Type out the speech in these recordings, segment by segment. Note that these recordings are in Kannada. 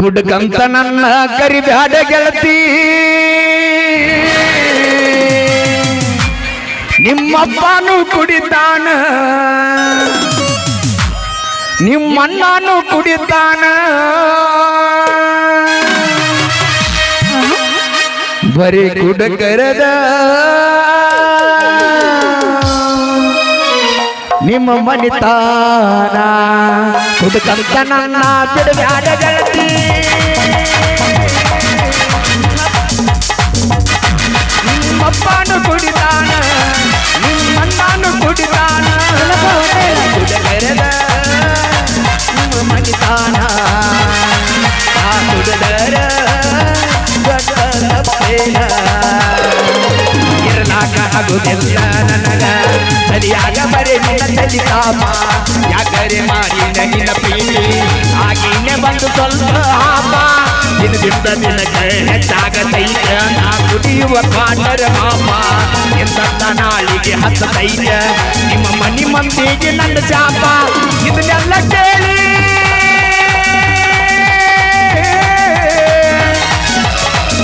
ಕುಡ್ಕಂತ ನನ್ನ ಕರಿಬ್ಯಾಡ ಗೆಳತಿ. ನಿಮ್ಮಪ್ಪನು ಕುಡಿತಾನ. ನಿಮ್ಮಣ್ಣನು ಕುಡಿತಾನ. ಬರೀ ಕುಡಕರದ ನಿಮ್ಮ ಮನಿತಾನ. ಕುಡ್ಕಂತ ನನ್ನ ಬಿಡಬ್ಯಾಡ ಗೆಳತಿ ನಿಮ್ಮಪ್ಪನು ಕುಡಿತಾನ, ನಿಮ್ಮಣ್ಣನು ಕುಡಿತಾನ. ಕುಡಕರದ ನಿಮ್ಮ ಮನಿತಾನ. ಆ ಕುಡದರ ದೊಡ್ಡ ಇರಲಾಕ ಆಗುದಿಲ್ಲ ನನಗ. ಸರಿಯಾಗ ಬರೆ ನಿನ್ನ ತಲಿ ಯಾಕರೆ ಮಾಡಿ ನಿನ್ನ ಪ್ರೀತಿ ಆಗೇನೆ ಬಂದು ಸ್ವಲ್ಪ ಹಾಪ ದಿನದಿಂದ ದಿನಕ್ಕೆ ಹೆಚ್ಚಾಗತೈತ ನಾ ಕುಡಿಯುವ ಕಾಟರ ಮಾಮ. ಎಂತ ನಾಳಿಗೆ ಹತ್ತತೈತ, ನಿಮ್ಮ ಮನಿ ಮಂದಿಗೆ ನನ್ನ ಶಾಪ. ಇದನ್ನೆಲ್ಲ ಕೇಳಿ.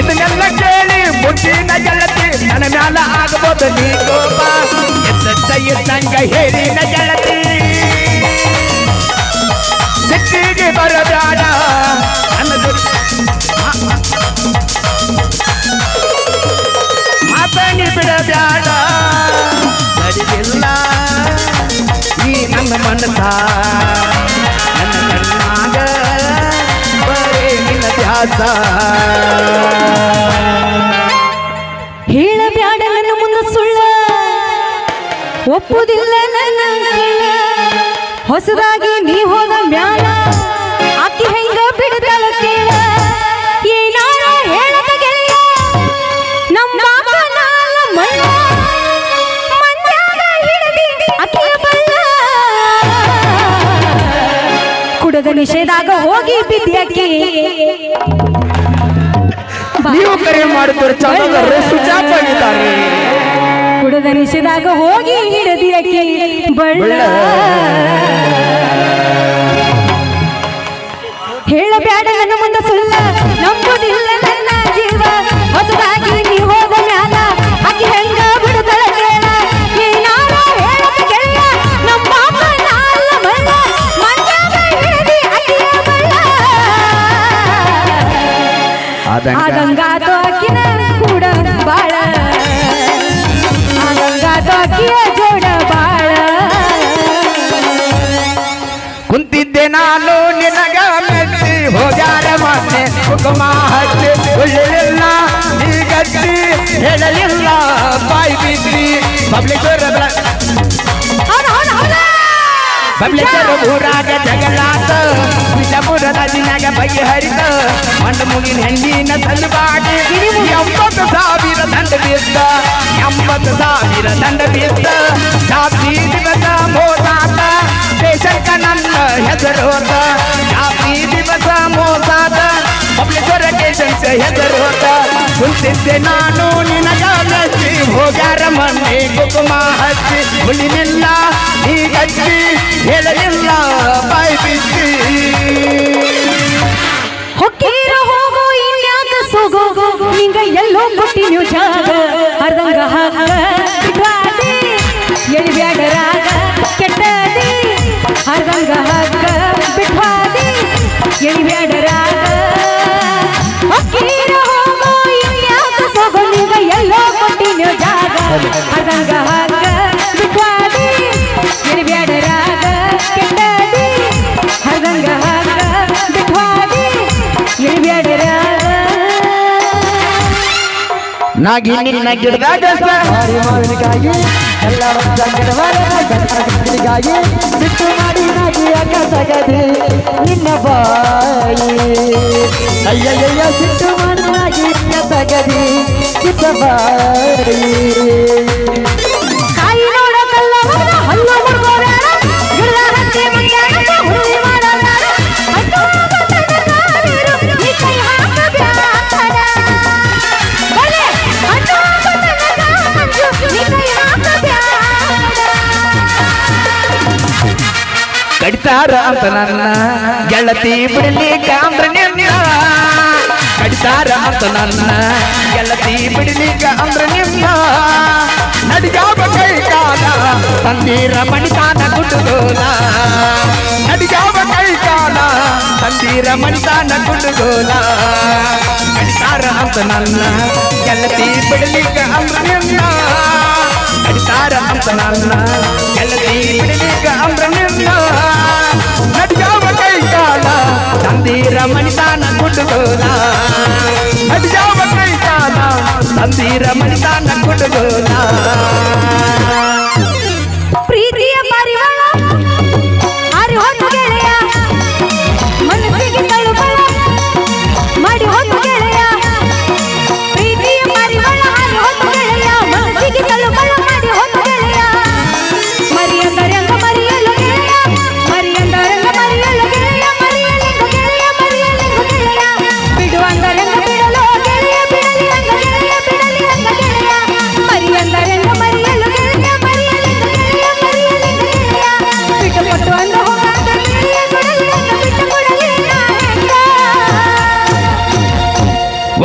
ಇದನ್ನೆಲ್ಲ ಕೇಳಿ ಮುಟ್ಟಿನ ಗೆಳತಿ, ನನ್ನ ಮ್ಯಾಲ ಆಗಬಹುದು ನೀ ಕೋಪ ಧ್ಯಾಸ ಹೇಳಬ್ಯಾಡ ನನ್ನ ಮುಂದೆ ಸುಳ್ಳ. ಒಪ್ಪುದಿಲ್ಲ ನನ್ನ. ಹೊಸದಾಗಿ ನೀ ಹೋದ ಮ್ಯಾಲ. ಕುಡದ ನಿಷೇಧಾಗ ಹೋಗಿ ಬಿದ್ದಿ ನೀವು ಕರೆ ಮಾಡುತ್ತಾರೆ ಚಂದ್ರ ಸುಜಾಪ ಇದ್ದಾರೆ ಕುಡದ ನಿಷೇಧಾಗ ಹೋಗಿ ಹಿಡದಿ ಅಕ್ಕಿ ಬಳ್ಳ. ಹೇಳಬೇಡ ನನ್ನ ಮುಂದೆ ಸುಳ್ಳ ನಂಬುದಿಲ್ಲ. ಆಗಂಗಾತು ಅಕ್ಕಿನ ಕೂಡ ಬಾಳ. ಆಗಂಗಾತು ಅಕ್ಕಿಯ ಜೋಡ ಬಾಳ. ಕುಂತಿದ್ದೆ ನಾನು ನಿನಗ ಮೆಚ್ಚಿ ಹೋಗ್ಯಾರ ಮೊನ್ನೆ ಕುಕುಮ ಹಚ್ಚಿ ಉಳ್ಳಿಲ್ಲ ಈ ಗಟ್ಟಿ ಹೇಳಲಿಲ್ಲ ಬಾಯಿ ಬಿದ್ದಿ ಪಬ್ಲಿಕ್ ಬಬ್ಲೇಶ್ವರ ಊರಾಗ ಜಗಲಾತ ಬಿಜಾಪುರ ನದಿನಾಗ ಬಗೆಹರಿತ. ಮಂಡ ಮುಗಿನ ಹೆಣ್ಣಿನ ಸಲುವಾಗಿ ಎಂಬತ್ತು ಸಾವಿರ ದಂಡ ಬಿದ್ದ ಎಂಬತ್ತು ಸಾವಿರ ದಂಡ ಬಿದ್ದ ಜಾತಿ ದಿವಸ ಮೋಸಾತ ದೇಶಕ್ಕ ನನ್ನ ಹೆಸರು ಹೋತ ಜಾತಿ ದಿವಸ ಮೋಸಾತ ಬಬ್ಲೇಶ್ವರ ಕೇಶನ್ಸ ಹೆಸರು ಹೋತ ಕುಂತಿದ್ದೆ ನಾನು ನಿನಗ ಹೋಗ್ಯಾರ ಮನೆ ಕುಕುಮ ಹಚ್ಚಿ. ಮುಳಿನಿಲ್ಲ ಈ ಗಟ್ಟಿ ಹೇಳಲಿಲ್ಲ ಬಾಯಿ ಬಿಸಿ ಹೊಕ್ಕೀರ ಹೋಗೋ, ಇನ್ಯಾಕ ಸೋಗೋ, ನಿಂಗ ಎಲ್ಲೋ ಮುಟ್ಟಿ ನೀವು ಜಾಗ. ಅರ್ಧಂಗ ಬಿಟ್ವಾದಿ ಎಳಿಬ್ಯಾಡ ರಾಗ, ಕೆಟ್ಟದಿ. ಅರ್ಧಂಗ ಹಾಕ ಬಿಟ್ವಾದಿ ಎಳಿಬ್ಯಾಡ ರಾಗ. ಹೊಕ್ಕೀರ ಹೋಗೋ, ಇನ್ಯಾಕ ಸೋಗೋ, ನಿಂಗ ಎಲ್ಲೋ ಮುಟ್ಟಿ ನೀವು ಜಾಗ. ಅರ್ಧಂಗ ಹಾಗ ನಾಗಿ ನಿನ್ನ ಗಿಡದಾಗ ಮಾರಿ ಮಾವಿನಕಾಯಿ ಎಲ್ಲರ ಸಂಗಡವಾಗಿ ಸಿಟ್ಟು ಮಾಡಿ ನಾಗಿ ಅಕಸಗದಿ ನಿನ್ನ ಬಾಯಿ. ಅಯ್ಯಯ್ಯ ಸಿಟ್ಟು ಮಾಡಿ ನಾಗಿ ಅಕಸಗದಿ ಕಿತ್ತ ಬಾಯಿ. ಕಡಿತಾರ ಅಂತ ನನ್ನ ಗೆಳತಿ ಬಿಡಲಿ ಕಾಂದ್ರ ನಿನ್ನ ಅಂತ ನನ್ನ ಗೆಳತಿ ಬಿಡಲಿಕ್ಕ ಅಂದ್ರ ನಿನ್ನ ನಡಿಗಾವ ಕೈ ಕಾಲ ತಂದೀರ ಮಣಿತಾನ ಗುಡುಗೋಲ ನಡಿಗಾವ ಕೈ ಕಾಲ ತಂದೀರ ಮಣಿತಾನ ಗುಡುಗೋಲ ಕಡಿತಾರ ಅಂತ ನನ್ನ ಗೆಳತಿ ಬಿಡಲಿಕ್ಕ ಅಂದ್ರ ನಿನ್ನ ಕಡಿತಾರ ಅಂತ ನನ್ನ ಗೆಳತಿ ಬಿಡಲಿಕ್ಕ ಅಂದ್ರ ನಿನ್ನ ನಡಿಗಾವ ಕೈ ಕಾಲ ತಂದೀರ ಮಣಿತಾನ ಗುಡುಗೋಲ ನಡಿಗಾವ ಕೈ ಕಾಲ ತಂದೀರ ಮಣಿತಾನ ಗುಡುಗೋಲ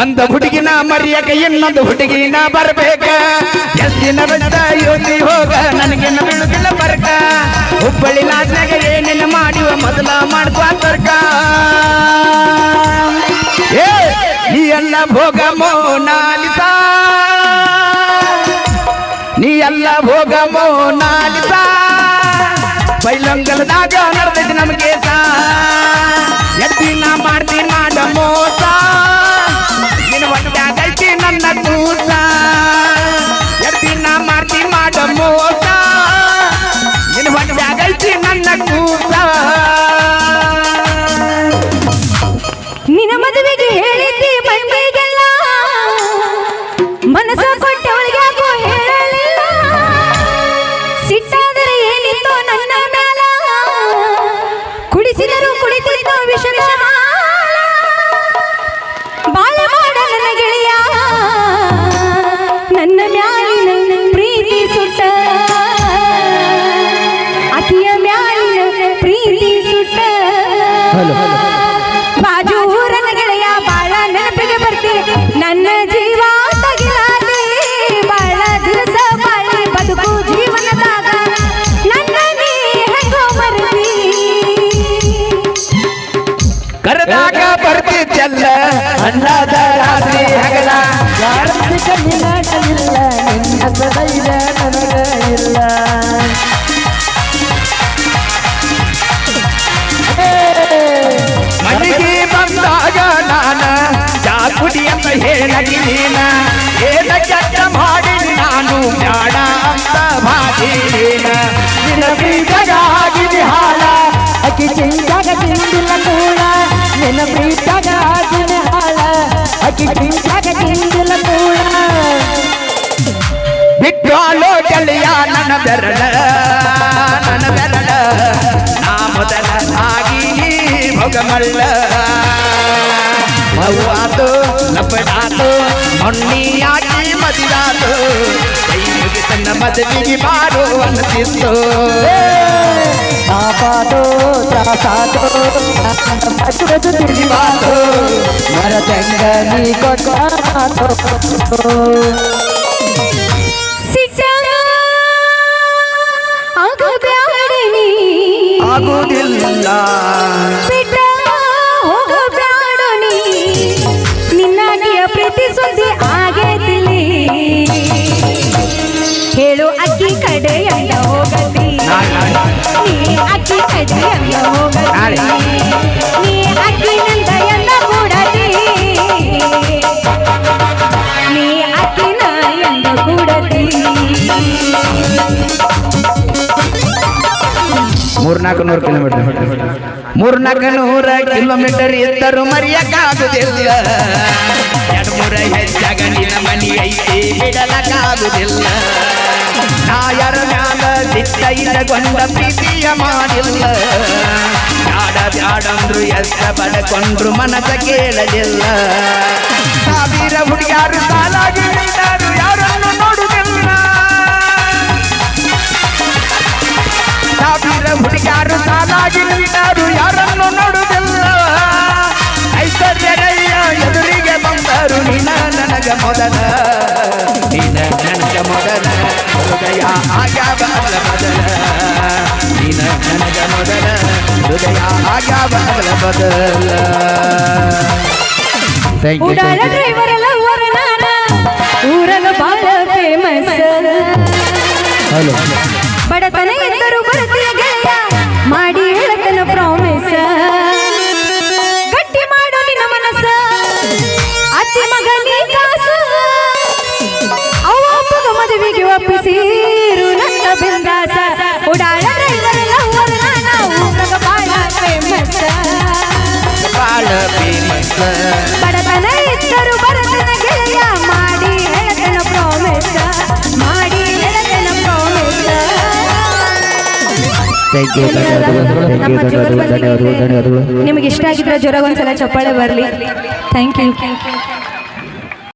ಒಂದು ಹುಡುಗಿನ ಮರಿಯಕ ಇನ್ನೊಂದು ಹುಡುಗಿನ ಬರ್ಬೇಕ. ಬೆಟ್ಟ ಯೋತಿ ಹೋಗ ನನಗೆ ನಮಗಿಲ್ಲ ಬರ್ಕ. ಹುಬ್ಬಳ್ಳಿ ನಾಟಕ ಏನೇನು ಮಾಡಿವ ಮೊದಲ ಮಾಡ್ಕೋ ತರ್ಕ. ಏ, ನೀ ಎಲ್ಲ ಭೋಗ ಮೋನಾಲಿಸ. ನೀ ಎಲ್ಲ ಭೋಗ déjalo. ಹೇಳಗಿ ನೀನ, ಏನ ಕೆಟ್ಟ ಮಾಡಿ ನಾನು ಬ್ಯಾಡ ಅಂತ ಭಾಗಿನ ನಿನ್ನ ಪ್ರೀತಗ ಆಗಿದೆ ಹಾಳ ಅಕ್ಕಿ ಚಿಂತಾಗ ತಿಂದಿಲ್ಲ ಕೂಡ. ನಿನ್ನ ಪ್ರೀತಗ ಆಗಿದೆ ಹಾಳ ಅಕ್ಕಿ ಚಿಂತಾಗ ತಿಂದಿಲ್ಲ ಕೂಡ. ಬಿಟ್ಟು ಅಲೋ ನನ್ನ ಬೆರಳ ನನ್ನ ಬೆರಳ. ನಾ ಮೊದಲ ಆಗಿ ಭೋಗಮಳ್ಳ महुआतो लपड़ातो मुन्निया की मदिरातो सन मदनी बारो अनतिस्तो ఆపాతో త్రాసాతో పట్టుకొచ్చు తిరిగి వాతో మర తెంగని కొట్టాతో ఆగుదిల్లా ಮೂರ್ನಾಲ್ಕು ನೂರು ಕಿಲೋಮೀಟರ್ ಮೂರ್ನಾಲ್ಕು ನೂರ ಕಿಲೋಮೀಟರ್ ಇದ್ದರು ಮರೆಯಕ್ಕಾಗುದಿಲ್ಲ ಎರಡು ಮೂರ ಹೆಚ್ಚಾಗ ನಿನ್ನ ಮನಿ ಐತಿ ಬಿಡಲಕ್ಕಾಗುದಿಲ್ಲ ನಾಯರ ಮ್ಯಾಲ ದಿಟ್ಟ ಇಲ್ಲಗೊಂಡ ಪ್ರೀತಿಯ ಮಾಡಿಲ್ಲ ಬ್ಯಾಡ ಬ್ಯಾಡಂದ್ರು ಎಷ್ಟ ಬಡಕೊಂಡ್ರು ಮನಸ ಕೇಳಲಿಲ್ಲ ಸಾವಿರ ಹುಡುಗಿಯಾರು ಸಾಲಾಗಿ ನಿಂತಾರು ಯಾರನ್ನು ಸಾವಿರ ಹುಡುಗಾರು ಸಾಲಾಗಿ ನಿಂತಾರು ಯಾರನ್ನು ನೋಡುವುದಿಲ್ಲ ಐಶ್ವರ್ಯರಯ್ಯ ಎದುರಿಗೆ ಬಂದರು ಮೊದಲ ನೀನ ನನಗ ಮೊದಲ ಹೃದಯ ಆಗ್ಯಾವ ಅಗಲ ಬದಲ ನೀನ ನನಗ ಮೊದಲ ಹೃದಯ ಆಗ್ಯಾವ ಅಗಲ ಬದಲ ಥ್ಯಾಂಕ್ ಉಡಾಳ ಡ್ರೈವರ್ ಲವರ್ ನಾನ ಊರಗ ಬಾಳ ಫೇಮಸ್ ಹಲೋ ಬಡತನ ಬಡತನ ಇದ್ದರು ಗೆಳೆಯ ಮಾಡಿ ಹೇಳತನ ಪ್ರಾಮಿಸ್ ಮಾಡಿ ಹೇಳತನ ಪ್ರಾಮಿಸ್ ನಿಮಗೆ ಇಷ್ಟ ಆಗಿದ್ರೆ ಜ್ವರ ಒಂದ್ಸಲ ಚಪ್ಪಾಳೆ ಬರಲಿ. Thank you